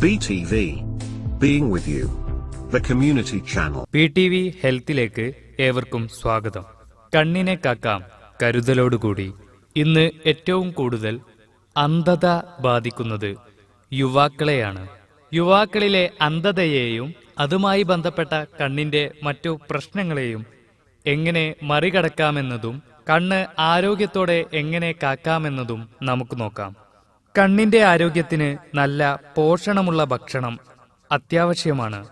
BTV. Being with you. The community channel. P T V ഹെൽത്തിലേക്ക് ഏവർക്കും സ്വാഗതം കണ്ണിനെ കാക്കാം കരുതലോടുകൂടി ഇന്ന് ഏറ്റവും കൂടുതൽ അന്ധത ബാധിക്കുന്നത് യുവാക്കളെയാണ് യുവാക്കളിലെ അന്ധതയെയും അതുമായി ബന്ധപ്പെട്ട കണ്ണിന്റെ മറ്റു പ്രശ്നങ്ങളെയും എങ്ങനെ മറികടക്കാമെന്നതും കണ്ണ് ആരോഗ്യത്തോടെ എങ്ങനെ കാക്കാമെന്നതും നമുക്ക് നോക്കാം കണ്ണിന്റെ ആരോഗ്യത്തിന് നല്ല പോഷണമുള്ള ഭക്ഷണം അത്യാവശ്യമാണ്.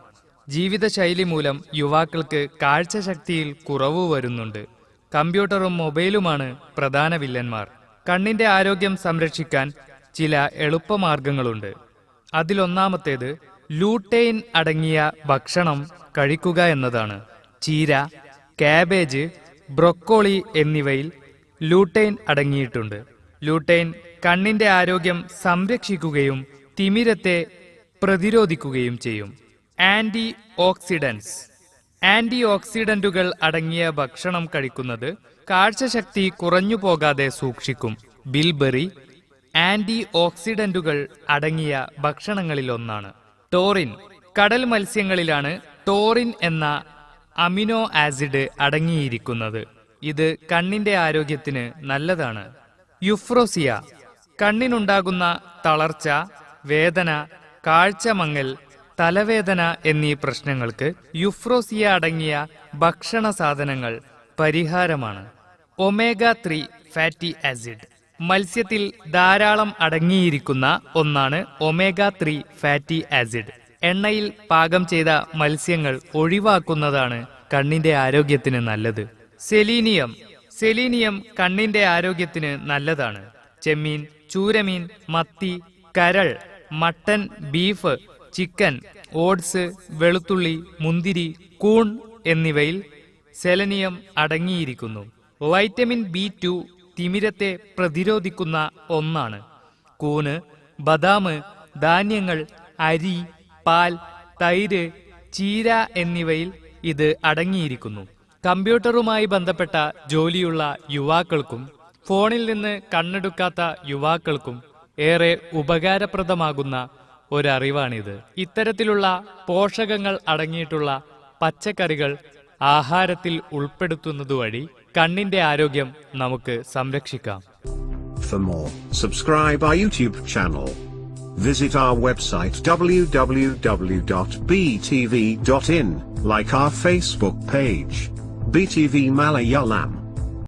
ജീവിതശൈലി മൂലം യുവാക്കൾക്ക് കാഴ്ചശക്തിയിൽ കുറവ് വരുന്നുണ്ട്. കമ്പ്യൂട്ടറും മൊബൈലുമാണ് പ്രധാന വില്ലന്മാർ. കണ്ണിന്റെ ആരോഗ്യം സംരക്ഷിക്കാൻ ചില എളുപ്പമാർഗങ്ങളുണ്ട്. അതിലൊന്നാമത്തേത് ലൂട്ടെയിൻ അടങ്ങിയ ഭക്ഷണം കഴിക്കുക എന്നതാണ്. ചീര കാബേജ് ബ്രൊക്കോളി എന്നിവയിൽ ലൂട്ടെയിൻ അടങ്ങിയിട്ടുണ്ട്. ലൂട്ടെയിൻ കണ്ണിന്റെ ആരോഗ്യം സംരക്ഷിക്കുകയും തിമിരത്തെ പ്രതിരോധിക്കുകയും ചെയ്യും. ആന്റി ഓക്സിഡൻസ് ആന്റി ഓക്സിഡന്റുകൾ അടങ്ങിയ ഭക്ഷണം കഴിക്കുന്നത് കാഴ്ചശക്തി കുറഞ്ഞു പോകാതെ സൂക്ഷിക്കും. ബിൽബെറി ആന്റി ഓക്സിഡന്റുകൾ അടങ്ങിയ ഭക്ഷണങ്ങളിലൊന്നാണ്. ടോറിൻ. കടൽ മത്സ്യങ്ങളിലാണ് ടോറിൻ എന്ന അമിനോ ആസിഡ് അടങ്ങിയിരിക്കുന്നത്. ഇത് കണ്ണിന്റെ ആരോഗ്യത്തിന് നല്ലതാണ്. യുഫ്രോസിയ. കണ്ണിനുണ്ടാകുന്ന തളർച്ച വേദന കാഴ്ചമങ്ങൽ തലവേദന എന്നീ പ്രശ്നങ്ങൾക്ക് യുഫ്രോസിയ അടങ്ങിയ ഭക്ഷണ സാധനങ്ങൾ പരിഹാരമാണ്. ഒമേഗ ത്രീ ഫാറ്റി ആസിഡ് മത്സ്യത്തിൽ ധാരാളം അടങ്ങിയിരിക്കുന്ന ഒന്നാണ് ഒമേഗ ത്രീ ഫാറ്റി ആസിഡ്. എണ്ണയിൽ പാകം ചെയ്ത മത്സ്യങ്ങൾ ഒഴിവാക്കുന്നതാണ് കണ്ണിന്റെ ആരോഗ്യത്തിന് നല്ലത്. സെലീനിയം. സെലീനിയം കണ്ണിന്റെ ആരോഗ്യത്തിന് നല്ലതാണ്. ചെമ്മീൻ ചൂരമീൻ മത്തി കരൾ മട്ടൻ ബീഫ് ചിക്കൻ ഓട്സ് വെളുത്തുള്ളി മുന്തിരി കൂൺ എന്നിവയിൽ സെലനിയം അടങ്ങിയിരിക്കുന്നു. വൈറ്റമിൻ ബി ടു തിമിരത്തെ പ്രതിരോധിക്കുന്ന ഒന്നാണ്. കൂന് ബദാം ധാന്യങ്ങൾ അരി പാൽ തൈര് ചീര എന്നിവയിൽ ഇത് അടങ്ങിയിരിക്കുന്നു. കമ്പ്യൂട്ടറുമായി ബന്ധപ്പെട്ട ജോലിയുള്ള യുവാക്കൾക്കും ഫോണിൽ നിന്ന് കണ്ണെടുക്കാത്ത യുവാക്കൾക്കും ഏറെ ഉപകാരപ്രദമാകുന്ന ഒരറിവാണിത് ഇത്തരത്തിലുള്ള പോഷകങ്ങൾ അടങ്ങിയിട്ടുള്ള പച്ചക്കറികൾ ആഹാരത്തിൽ ഉൾപ്പെടുത്തുന്നത് വഴി കണ്ണിന്റെ ആരോഗ്യം നമുക്ക് സംരക്ഷിക്കാം For more, subscribe our YouTube channel. Visit our website www.btv.in, like our Facebook page. BTV Malayalam.